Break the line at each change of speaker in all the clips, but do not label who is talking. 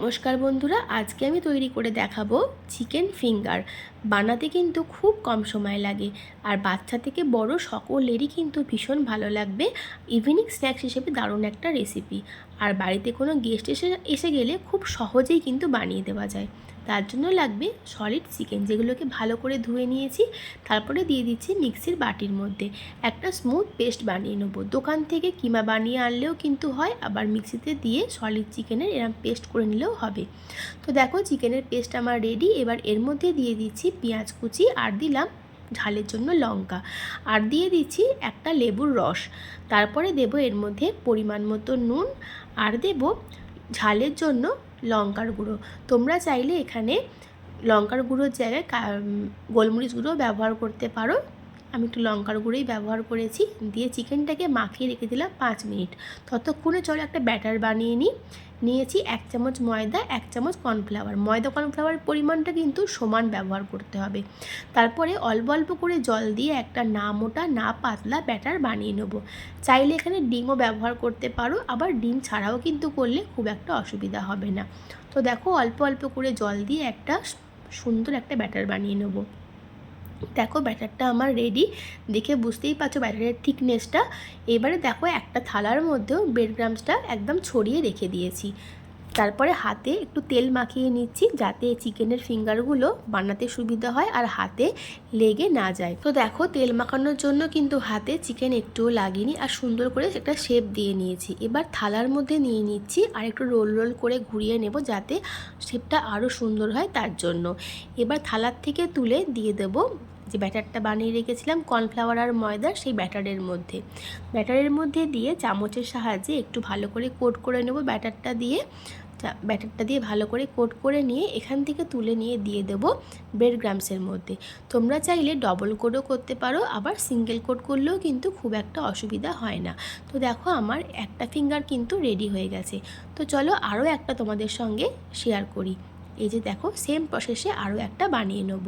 নমস্কার বন্ধুরা, আজকে আমি তৈরি করে দেখাবো চিকেন ফিঙ্গার। বানাতে কিন্তু খুব কম সময় লাগে আর বাচ্চা থেকে বড় সকলেরই কিন্তু ভীষণ ভালো লাগবে। ইভিনিং স্ন্যাক্স হিসেবে দারুণ একটা রেসিপি আর বাড়িতে কোনো গেস্ট এসে এসে গেলে খুব সহজেই কিন্তু বানিয়ে দেওয়া যায়। তার জন্য লাগবে সলিড চিকেন যেগুলোকে ভালো করে ধুয়ে নিয়েছি। তারপরে দিয়ে দিচ্ছি মিক্সির বাটির মধ্যে। একটা স্মুথ পেস্ট বানিয়ে নেব। দোকান থেকে কিমা বানিয়ে আনলেও কিন্তু হয়, আবার মিক্সিতে দিয়ে সলিড চিকেনের এরম পেস্ট করে নিলেও হবে। তো দেখো চিকেনের পেস্ট আমার রেডি এবার এর মধ্যে দিয়ে দিচ্ছি পেঁয়াজ কুচি আর দিলাম ঝালের জন্য লঙ্কা। আর দিয়ে দিচ্ছি একটা লেবুর রস। তারপরে দেব এর মধ্যে পরিমাণ মতো নুন। আর দেব ঝালের জন্য লঙ্কার গুঁড়ো। তোমরা চাইলে এখানে লঙ্কার গুঁড়োর জায়গায় গোলমরিচ গুঁড়ো ব্যবহার করতে পারো। আমি একটু লঙ্কার গুঁড়োই ব্যবহার করেছি। দিয়ে চিকেনটাকে মাখিয়ে রেখে দিলাম পাঁচ মিনিট। ততক্ষণে চলো একটা ব্যাটার বানিয়ে নিই। নিয়েছি এক চামচ ময়দা, এক চামচ কর্নফ্লাওয়ার। ময়দা কর্নফ্লাওয়ারের পরিমাণটা কিন্তু সমান ব্যবহার করতে হবে। তারপরে অল্প অল্প করে জল দিয়ে একটা না মোটা, না পাতলা ব্যাটার বানিয়ে নেব। চাইলে এখানে ডিমও ব্যবহার করতে পারো, আবার ডিম ছাড়াও কিন্তু করলে খুব একটা অসুবিধা হবে না। তো দেখো অল্প অল্প করে জল দিয়ে একটা সুন্দর একটা ব্যাটার বানিয়ে নেব। দেখো ব্যাটারটা আমার রেডি দেখে বুঝতেই পারছ ব্যাটারের থিকনেসটা এবারে দেখো একটা থালার মধ্যেও ব্রেড গ্রামসটা একদম ছড়িয়ে রেখে দিয়েছি। তারপরে হাতে একটু তেল মাখিয়ে নিচ্ছি যাতে চিকেনের ফিঙ্গারগুলো বানাতে সুবিধা হয় আর হাতে লেগে না যায়। তো দেখো তেল মাখানোর জন্য কিন্তু হাতে চিকেন একটুও লাগেনি আর সুন্দর করে একটা শেপ দিয়ে নিয়েছি। এবার থালার মধ্যে নিয়ে নিচ্ছি আর একটু রোল রোল করে ঘুরিয়ে নেব যাতে শেপটা আরও সুন্দর হয় তার জন্য। এবার থালার থেকে তুলে দিয়ে দেব যে ব্যাটারটা বানিয়ে রেখেছিলাম, কর্নফ্লাওয়ার আর ময়দা সেই ব্যাটারের মধ্যে। ব্যাটারের মধ্যে দিয়ে চামচের সাহায্যে একটু ভালো করে কোট করে নেব ব্যাটারটা দিয়ে। ব্যাটারটা দিয়ে ভালো করে কোট করে নিয়ে এখান থেকে তুলে নিয়ে দিয়ে দেব ব্রেড গ্রামসের মধ্যে। তোমরা চাইলে ডবল কোটও করতে পারো, আবার সিঙ্গেল কোট করলেও কিন্তু খুব একটা অসুবিধা হয় না। তো দেখো আমার একটা ফিঙ্গার কিন্তু রেডি হয়ে গেছে। তো চলো আরও একটা তোমাদের সঙ্গে শেয়ার করি। এই যে দেখো সেম প্রসেসে আরও একটা বানিয়ে নেব।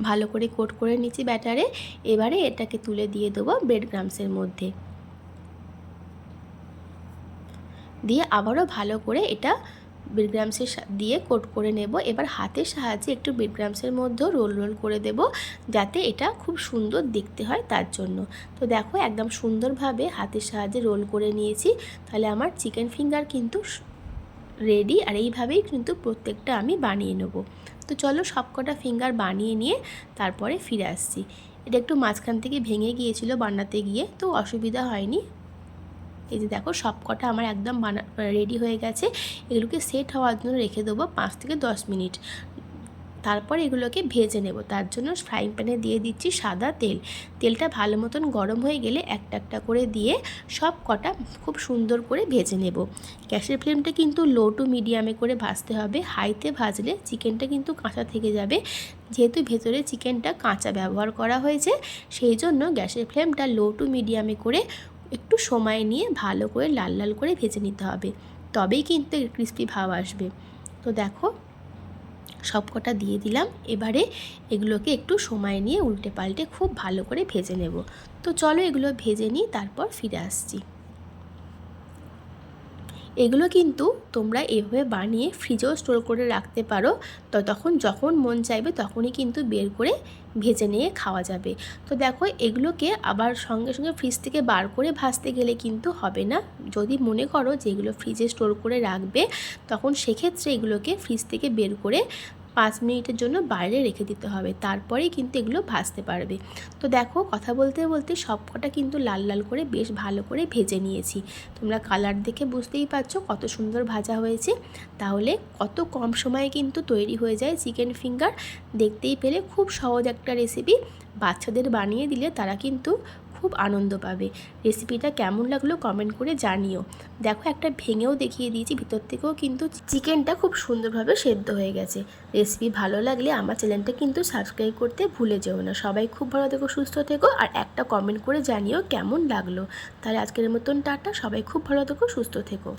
ভালো করে কোট করে নিচ্ছি ব্যাটারে। এবারে এটাকে তুলে দিয়ে দেবো ব্রেড গ্রামসের মধ্যে। দিয়ে আবারও ভালো করে এটা বিটগ্রামসের দিয়ে কোট করে নেব। এবার হাতের সাহায্যে একটু বিটগ্রামসের মধ্যেও রোল রোল করে দেব যাতে এটা খুব সুন্দর দেখতে হয় তার জন্য। তো দেখো একদম সুন্দরভাবে হাতের সাহায্যে রোল করে নিয়েছি। তাহলে আমার চিকেন ফিঙ্গার কিন্তু রেডি আর এইভাবেই কিন্তু প্রত্যেকটা আমি বানিয়ে নেব। তো চলো সবকটা ফিঙ্গার বানিয়ে নিয়ে তারপরে ফিরে আসছি। এটা একটু মাঝখান থেকে ভেঙে গিয়েছিল বানাতে গিয়ে, তো অসুবিধা হয়নি। এই যে দেখো সব কটা আমার একদম বানা রেডি হয়ে গেছে। এগুলোকে সেট হওয়ার জন্য রেখে দেবো পাঁচ থেকে দশ মিনিট। তারপর এগুলোকে ভেজে নেব। তার জন্য ফ্রাইং প্যানে দিয়ে দিচ্ছি সাদা তেল। তেলটা ভালো মতন গরম হয়ে গেলে একটা একটা করে দিয়ে সব কটা খুব সুন্দর করে ভেজে নেব। গ্যাসের ফ্লেমটা কিন্তু লো টু মিডিয়ামে করে ভাজতে হবে। হাইতে ভাজলে চিকেনটা কিন্তু কাঁচা থেকে যাবে। যেহেতু ভেতরে চিকেনটা কাঁচা ব্যবহার করা হয়েছে, সেই জন্য গ্যাসের ফ্লেমটা লো টু মিডিয়ামে করে একটু সময় নিয়ে ভালো করে লাল লাল করে ভেজে নিতে হবে। তবেই কিন্তু ক্রিস্পি ভাব আসবে। তো দেখো সব কটা দিয়ে দিলাম। এবারে এগুলোকে একটু সময় নিয়ে উল্টে পাল্টে খুব ভালো করে ভেজে নেব। তো চলো এগুলো ভেজে নিই, তারপর ফিরে আসছি। এগুলো কিন্তু তোমরা এভাবে বানিয়ে ফ্রিজেও স্টোর করে রাখতে পারো। তো তখন যখন মন চাইবে তখনই কিন্তু বের করে ভেজে নিয়ে খাওয়া যাবে। তো দেখো, এগুলোকে আবার সঙ্গে সঙ্গে ফ্রিজ থেকে বার করে ভাজতে গেলে কিন্তু হবে না। যদি মনে করো যে এগুলো ফ্রিজে স্টোর করে রাখবে, তখন সেক্ষেত্রে এগুলোকে ফ্রিজ থেকে বের করে পাঁচ মিনিটের জন্য বাইরে রেখে দিতে হবে, তারপরেই কিন্তু এগুলো ভাজতে পারবে। তো দেখো, কথা বলতে বলতে সবকটা কিন্তু লাল লাল করে বেশ ভালো করে ভেজে নিয়েছি। তোমরা কালার দেখে বুঝতেই পারছ কত সুন্দর ভাজা হয়েছে। তাহলে কত কম সময়ে কিন্তু তৈরি হয়ে যায় চিকেন ফিঙ্গার, দেখতেই পেলে খুব সহজ একটা রেসিপি। বাচ্চাদের বানিয়ে দিলে তারা কিন্তু খুব আনন্দ পাবে। রেসিপিটা কেমন লাগল কমেন্ট করে জানিও। দেখো, একটা ভেঙেও দেখিয়ে দিয়েছি, ভিতর থেকেও কিন্তু চিকেনটা খুব সুন্দরভাবে সেদ্ধ হয়ে গেছে। রেসিপি ভালো লাগলে আমার চ্যানেলটা কিন্তু সাবস্ক্রাইব করতে ভুলে যেও না। সবাই খুব ভালো থেকো, সুস্থ থেকো, আর একটা কমেন্ট করে জানিও কেমন লাগল। তাহলে আজকের মতন টাটা, সবাই খুব ভালো থেকো, সুস্থ থেকো।